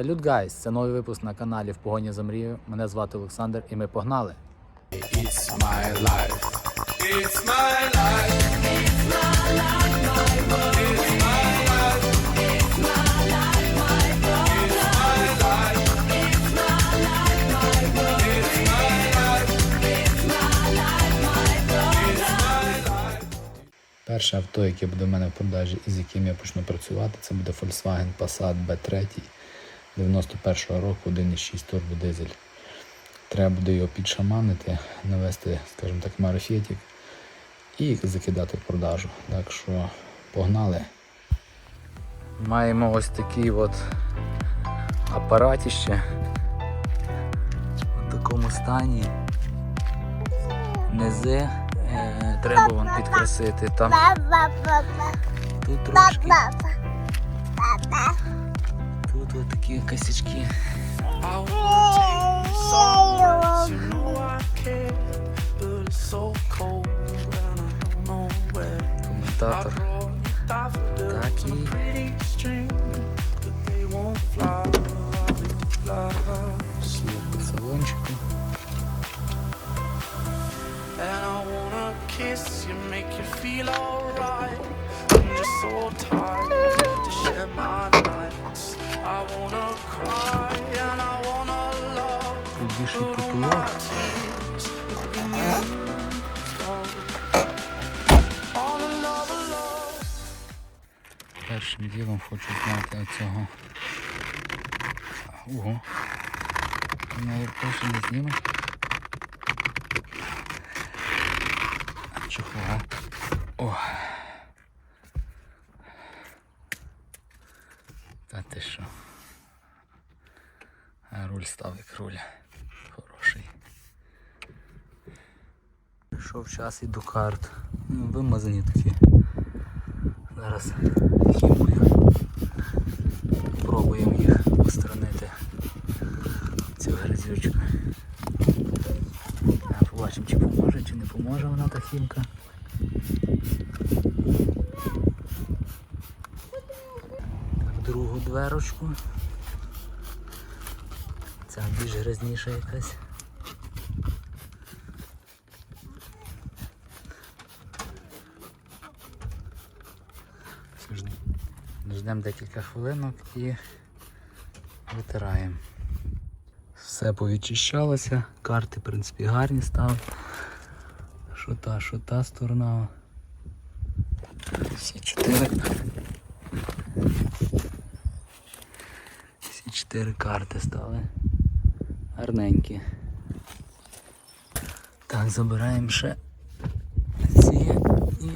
Салют, гайс! Це новий випуск на каналі В погоні за мрією. Мене звати Олександр і ми погнали. It's my life. It's my life. Перше авто, яке буде в мене в продажі і з яким я почну працювати, це буде Volkswagen Passat B3 91-го року 1,6 турбодизель. Треба буде його підшаманити, навести, скажімо так, марафетик і закидати в продажу. Так що погнали. Маємо ось такий от апаратіще в такому стані. Низи е, треба вам підкрасити. Там тут трошки. Тут от такі косячки. I wanna take you somewhere. You know I care, but it's so cold and I don't know where. I Коментатор. brought you daffodils Так on a і pretty string, but they won't fly. fly. по салончику. And I wanna kiss you, make you feel alright. Love, love. Першим ділом хочу зняти оцього. Ого. Ну, перше не зніме. Чого? О. Як руль. Хороший. Прийшов час і до карт. Ну, вимазані такі. Зараз хімкою пробуємо їх устранити цю грязючку. Побачимо, чи поможе, чи не поможе вона та хімка. Другу дверочку. Більш грязніша якась. Ждемо декілька хвилинок і витираємо. Все повідчищалося, карти в принципі гарні стали. Що та, що та сторона. Всі чотири. Всі чотири карти стали. Гарненькі. Так, забираємо ще ці і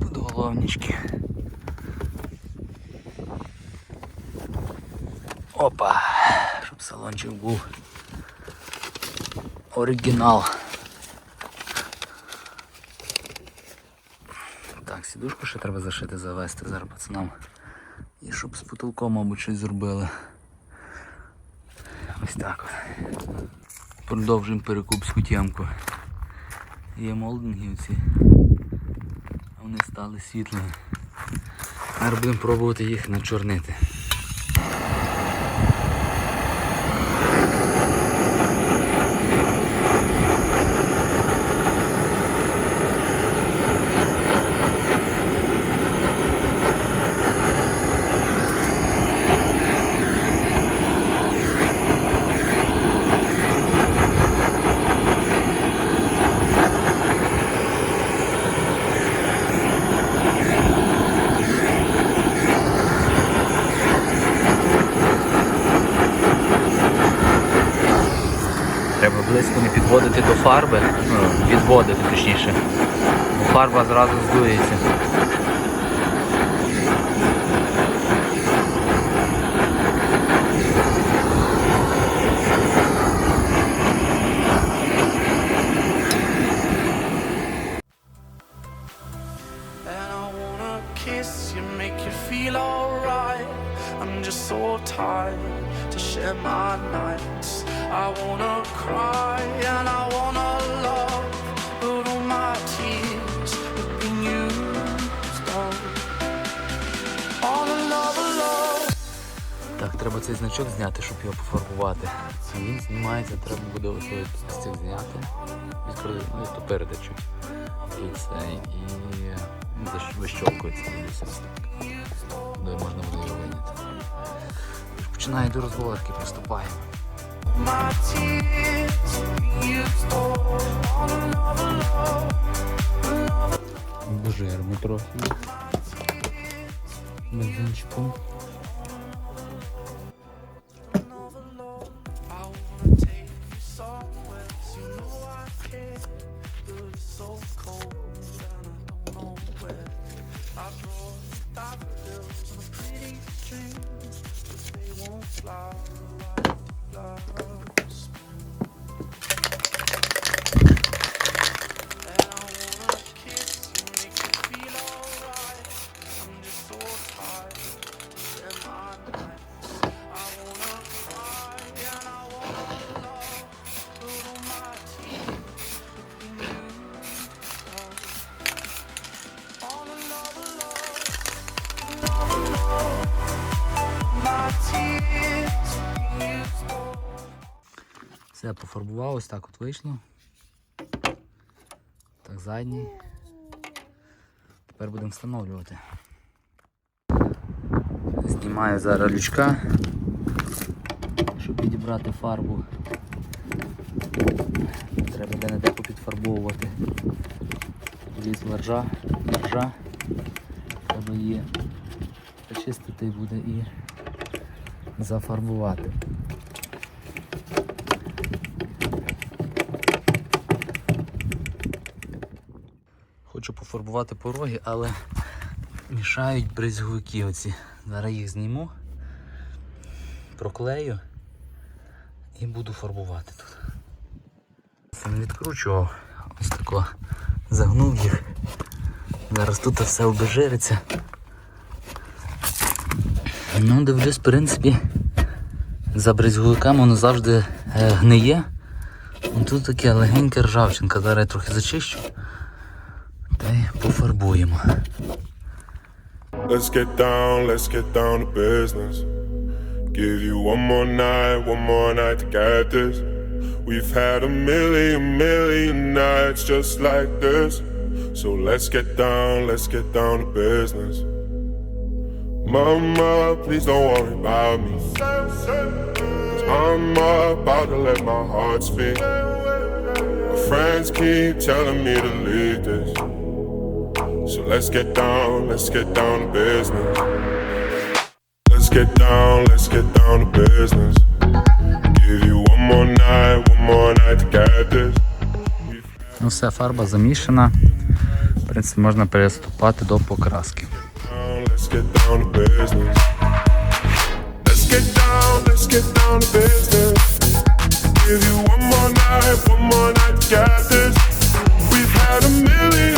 подголовнички. Опа, щоб салончик був оригінал. Так, сідушку ще треба зашити, завести зараз пацанам. І щоб з потолком, мабуть, щось зробили. Ось так. Продовжуємо перекупську тємку. Є молдингівці. А Вони стали світлими. Зараз будемо пробувати їх начорнити. Треба близько не підводити до фарби, відводити точніше. Бо фарба зразу здується. Треба зняти, щоб його пофарбувати. Він знімається, треба буде ось цих зняти. Ну, то передачуть. І це, і вищолкується. Де можна буде його виняти. Тож Починаю до another love. Божирмо трохи. Бензинчиком. Все ось так от вийшло. Так, задній. Тепер будемо встановлювати. Знімаю зараз лючка, щоб підібрати фарбу. Треба де-не-де попідфарбовувати. Лізла ржа, ржа. Треба її почистити буде і зафарбувати. Хочу пофарбувати пороги, але мішають бризговики оці. Зараз їх зніму, проклею і буду фарбувати тут. Не відкручував, ось тако загнув їх. Зараз тут все обезжириться. Ну, дивлюсь, в принципі, за бризговиками воно завжди е, гниє. Тут таке легенька ржавчинка, зараз я трохи зачищу. Та й пофарбуємо. Let's get down, let's get down to business. Give you one more night, one more night to get this. We've had a million, million nights just like this. So let's get down, let's get down to business. Mama, please don't worry about me. Cause I'm about to let my heart speak. My friends keep telling me to leave this. So let's get down, let's get down to business. Let's get down, let's get down to business. Give you one more night, one more night to get this. Ну все, фарба замішана. В принципі, можна переступати до покраски. Down, Let's get down to business. Let's get down, let's get down to business. Give you one more night, one more night to get this. We've had a million,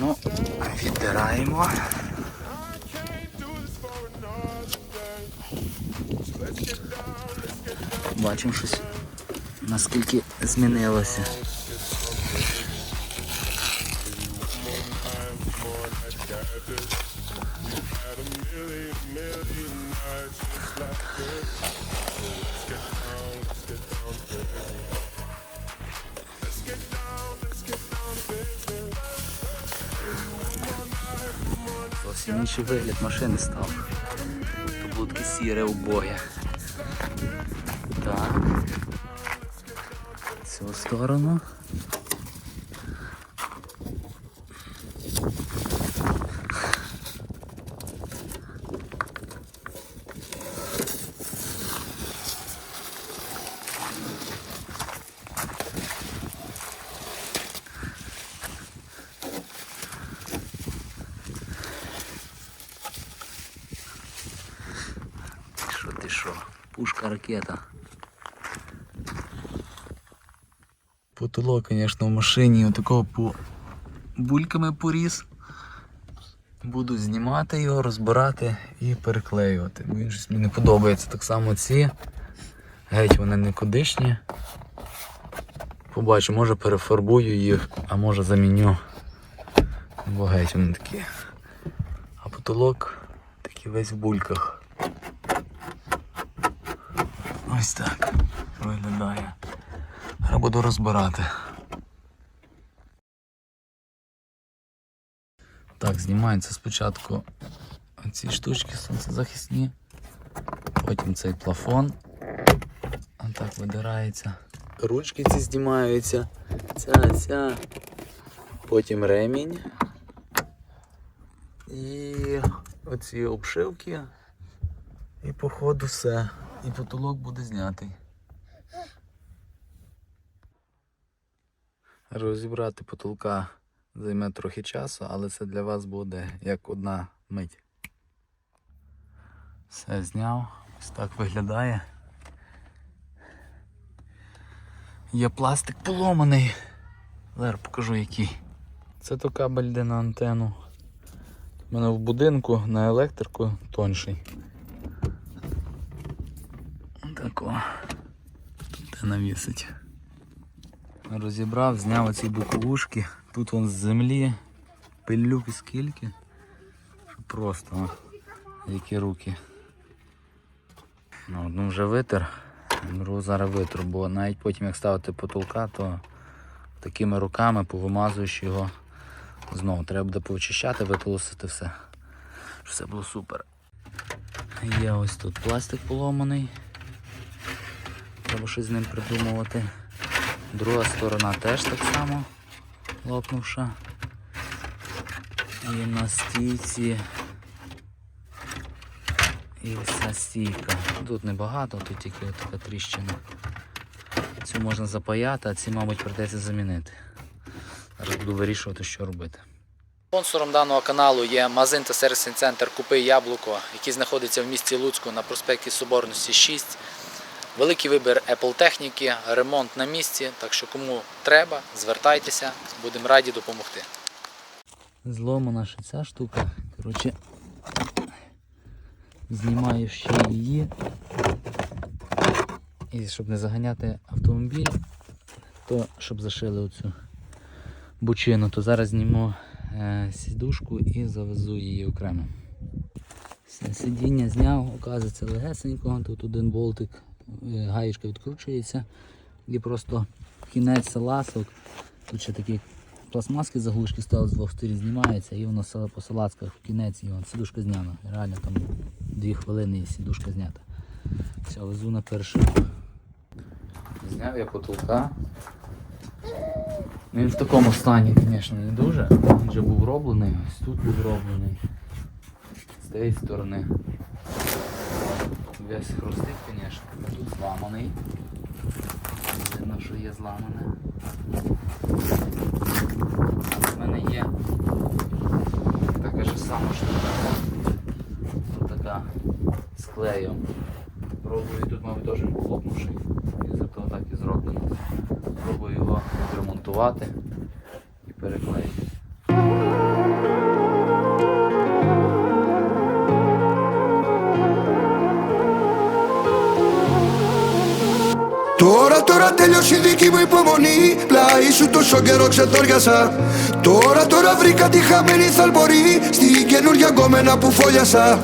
Ну, відбираємо. Бачимо щось, наскільки змінилося. Зовсім інший вигляд машини став. То сіре обоє. Так. Цю сторону. що? Пушка ракета. Потолок, звісно, в машині отакого по бульками поріс. Буду знімати його, розбирати і переклеювати. Він щось мені не подобається. Так само ці. Геть вони никудишні. Побачу, може перефарбую їх, а може заміню. Бо геть вони такі. А потолок такий весь в бульках. Ось так виглядає. Зараз буду розбирати. Так, знімаються спочатку ці штучки сонцезахисні, потім цей плафон. Отак видирається. Ручки ці знімаються. Ця, ця. Потім ремінь. І оці обшивки. І походу все. І потолок буде знятий. Розібрати потолка займе трохи часу, але це для вас буде як одна мить. Все зняв, ось так виглядає. Є пластик поломаний. Зараз покажу який. Це то кабель йде на антенну. У мене в будинку на електрику тонший. Тако. Антенна вісить. Розібрав, зняв оці боковушки. Тут вон з землі. Пилюки скільки. Що просто, о, які руки. Ну, одну вже витер. Другу зараз витру, бо навіть потім як ставити потолка, то такими руками повимазуєш його знову. Треба буде повичищати, виполосити все. Щоб все було супер. Є ось тут пластик поломаний. Треба щось з ним придумувати. Друга сторона теж так само лопнувша. І на стійці. І вся стійка. Тут небагато, тут тільки така тріщина. Цю можна запаяти, а ці, мабуть, придеться замінити. Зараз буду вирішувати, що робити. Спонсором даного каналу є магазин та сервісний центр Купи Яблуко, який знаходиться в місті Луцьку на проспекті Соборності 6. Великий вибір Apple техніки, ремонт на місці, так що кому треба, звертайтеся, будемо раді допомогти. Зломана ще ця штука. Коротше, знімаю ще її. І щоб не заганяти автомобіль, то щоб зашили оцю бучину, то зараз зніму е, сідушку і завезу її окремо. Сидіння зняв, оказується легесенько, тут один болтик, гаєчка відкручується і просто кінець саласок. Тут ще такі пластмаски заглушки стали з двох сторін знімаються і воно по салацках в кінець і вон, сідушка зняна. Реально там дві хвилини і сідушка знята. Все, везу на першу. Зняв я потолка. Він в такому стані, звісно, не дуже. Він вже був роблений, ось тут був роблений. З цієї сторони. Весь хрустить, звісно. Тут зламаний. Видно, що є зламане. У мене є така ж сама штука. Така з клеєм. Пробую тут, мабуть, теж він хлопнувший. І зато так і зроблено. Пробую його відремонтувати і переклеїти. Τώρα, τώρα τέλειωσε η δική μου υπομονή Πλάι σου τόσο καιρό ξετόριασα Τώρα, τώρα βρήκα τη χαμένη θαλπορή Στην καινούργια γκόμενα που φόλιασα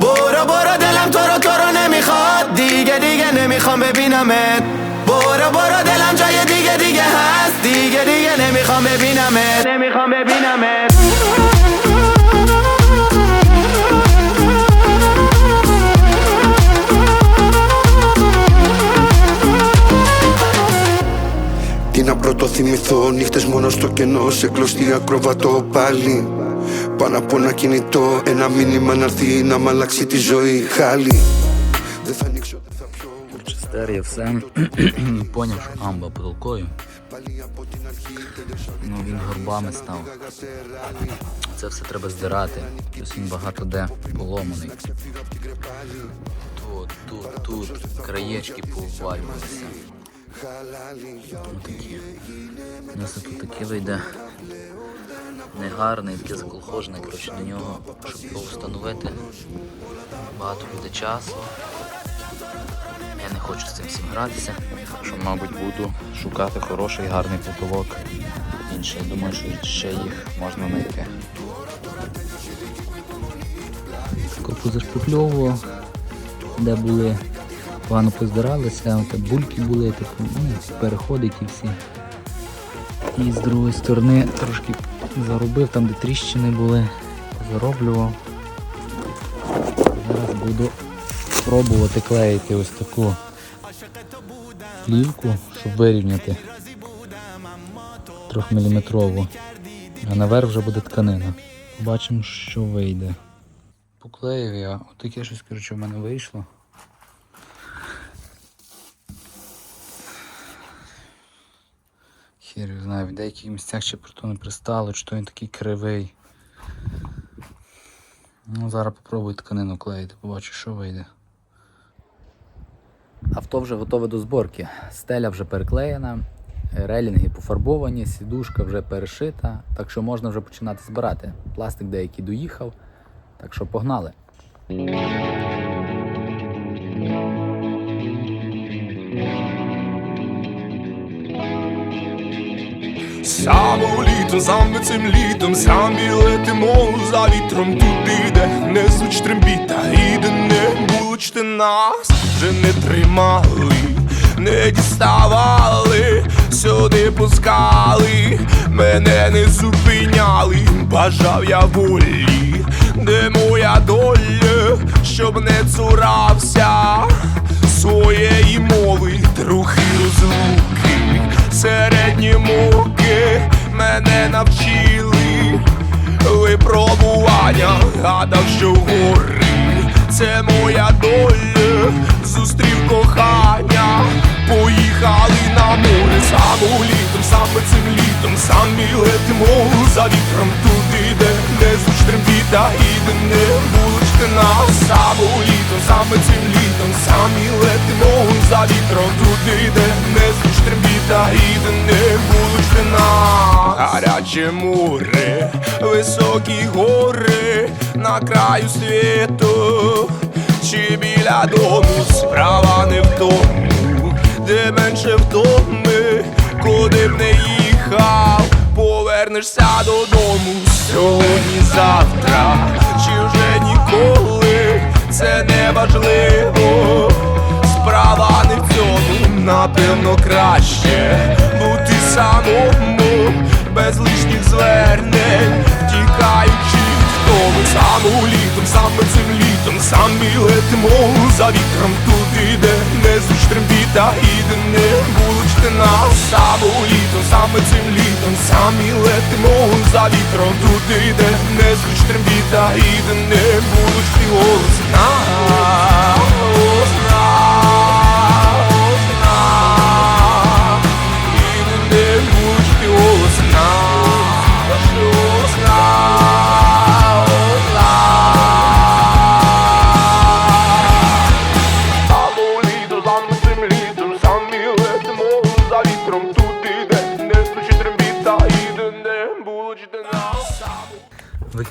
برو برو دلم تو رو تو رو نمیخواد دیگه دیگه نمیخوام ببینمت برو برو دلم جای دیگه دیگه هست دیگه دیگه نمیخوام ببینمت نمیخوام ببینمت θυμηθώ Νύχτες μόνο στο κενό Σε κλωστή ακροβατό πάλι Πάνω από ένα κινητό Ένα μήνυμα να έρθει να μ' αλλάξει τη ζωή Χάλι Δεν θα ανοίξω, δεν θα πιω Коротше, стер я все. Поняв, що амба потолкою. Ну він горбами став. Це все треба здирати. Плюс він багато де поломаний. Тут, тут, тут краєчки повалювалися. У нас тут таке вийде негарний, таке заколхожене, коротше, до нього, щоб його встановити. Багато буде часу. Я не хочу з цим всім гратися, що, мабуть, буду шукати хороший, гарний потолок. Інше, я думаю, що ще їх можна знайти. Копу зашпукльовував, де були погано поздиралися, бульки були, типу, ну, переходи ті всі. І з другої сторони трошки заробив, там де тріщини були, зароблював. Зараз буду пробувати клеїти ось таку плівку, щоб вирівняти трьохміліметрову. А наверх вже буде тканина. Побачимо, що вийде. Поклеїв я, отаке щось, коротше, в мене вийшло. Його знає, в деяких місцях ще про то не пристало, чи то він такий кривий. Ну, зараз попробую тканину клеїти, побачу, що вийде. Авто вже готове до зборки. Стеля вже переклеєна, релінги пофарбовані, сідушка вже перешита, так що можна вже починати збирати. Пластик деякий доїхав, так що погнали. Само літом, саме цим літом, самі летимо за вітром. Туди, де не звуч трембіта, і не булочте нас, вже не тримали, не діставали, сюди пускали, мене не зупиняли, бажав я волі, де моя доля, щоб не цурався? Своєї мови, трохи розлуки, середні муки мене навчили. Випробування, гадав, що гори, це моя доля, зустрів кохання, поїхали на море, саме літом, саме цим літом, самі летимо за вітром. Туди, де не звуч трембіта і де не булочки нас, саме літом, саме цим літом, самі летимо за вітром туди, де не звуч трембіта і де не булочки нас. Гаряче море, високі гори на краю світу, чи біля дому? Справа не в тому, де менше вдоми, куди б не їхав, повернешся додому. Сьогодні, завтра, чи вже ніколи, це не важливо. Справа не в цьому, напевно, краще бути самому, без лишніх звернень, втікаючи від тому саму літом, саме цим літом, самі летимо за вітром туди, де не звуч трембіта і де булочки нас саму літом, саме цим літом, самі летимо за вітром туди, де не звуч трембіта і де не будуть голоси нас.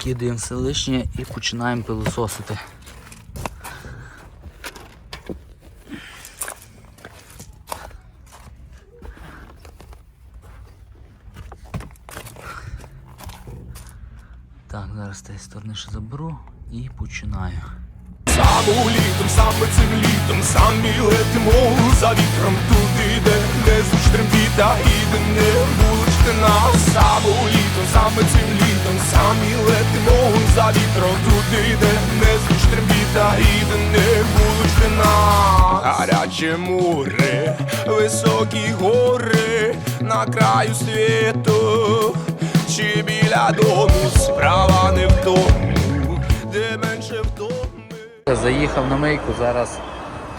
Викидаємо все лишнє і починаємо пилососити. Так, зараз з цієї сторони ще заберу і починаю. Саму літом, саме цим літом, самі летимо за вітром туди, де не звуч трембіта і де не булочки нас Саму літом, саме цим літом, самі летимо за вітром туди, де не звуч трембіта і де не булочки нас Гаряче море, високі гори на краю світу, чи біля дому, справа не в тому. Заїхав на мийку, зараз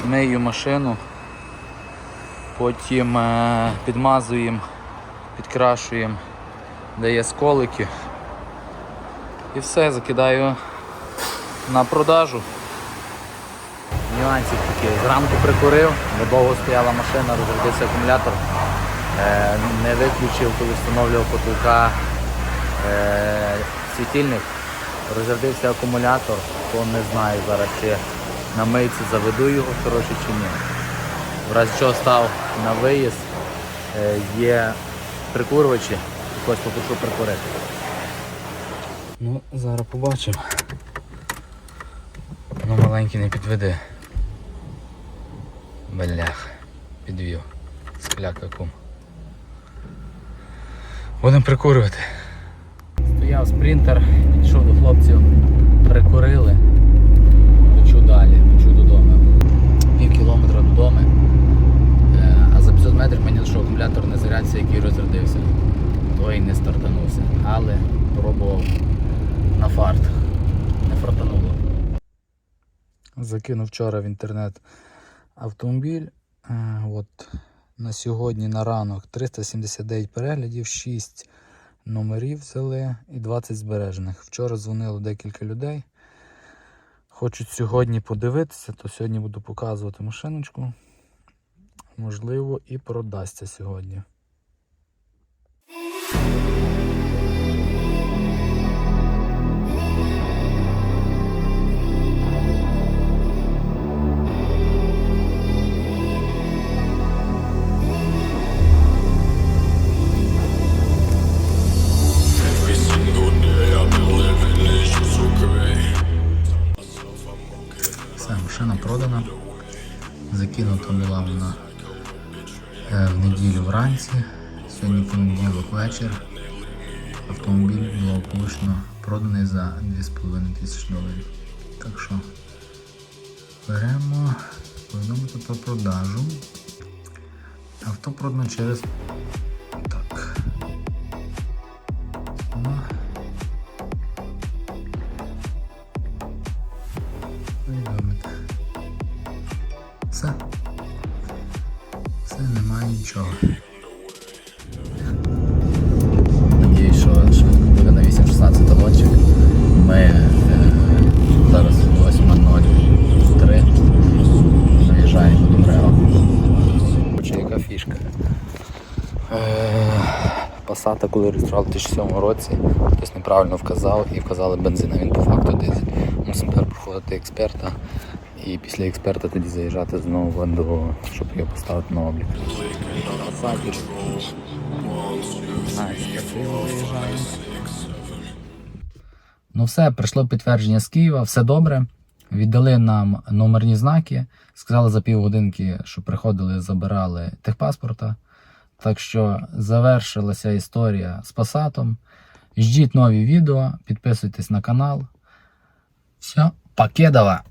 мию машину, потім е, підмазуємо підкрашуємо, де є сколики. І все, закидаю на продажу. Нюансик такий. Зранку прикурив, бо довго стояла машина, розрядився акумулятор. Е, не виключив, коли встановлював потолка е, світильник. Розрядився акумулятор, то не знаю зараз, чи на мийці заведу його коротше, чи ні. В разі чого став на виїзд, е, є прикурювачі, якось попрошу прикурити. Ну, зараз побачимо. Ну маленький не підведи. Блях, підвів. Скляка кум. Будемо прикурювати. Стояв спринтер, підійшов до хлопців, прикурили. Хочу далі, хочу додому. Пів кілометра додому. Е, А за 500 метрів мені що акумулятор не зарядся, який розрядився. То і не стартанувся. Але пробував на фарт. Не фартануло. Закинув вчора в інтернет автомобіль. Е, От на сьогодні на ранок 379 переглядів, 6 номерів взяли і 20 збережених. Вчора дзвонило декілька людей. Хочуть сьогодні подивитися, то сьогодні буду показувати машиночку. Можливо, і продасться сьогодні. Продана. Закинута була вона е, в неділю вранці. Сьогодні понеділок вечір. Автомобіль благополучно проданий за 2,5 тисячі доларів. Так що беремо повідомити про продажу. Авто продано через. Коли реєстрували в 2007 році, хтось неправильно вказав і вказали бензин, а він по факту дизель. Мусимо тепер проходити експерта і після експерта тоді заїжджати знову до, щоб його поставити на облік. Ну все, прийшло підтвердження з Києва, все добре. Віддали нам номерні знаки. Сказали за півгодинки, що приходили, забирали техпаспорта. Так що завершилася історія з Пасатом. Ждіть нові відео, підписуйтесь на канал. Все, покедова!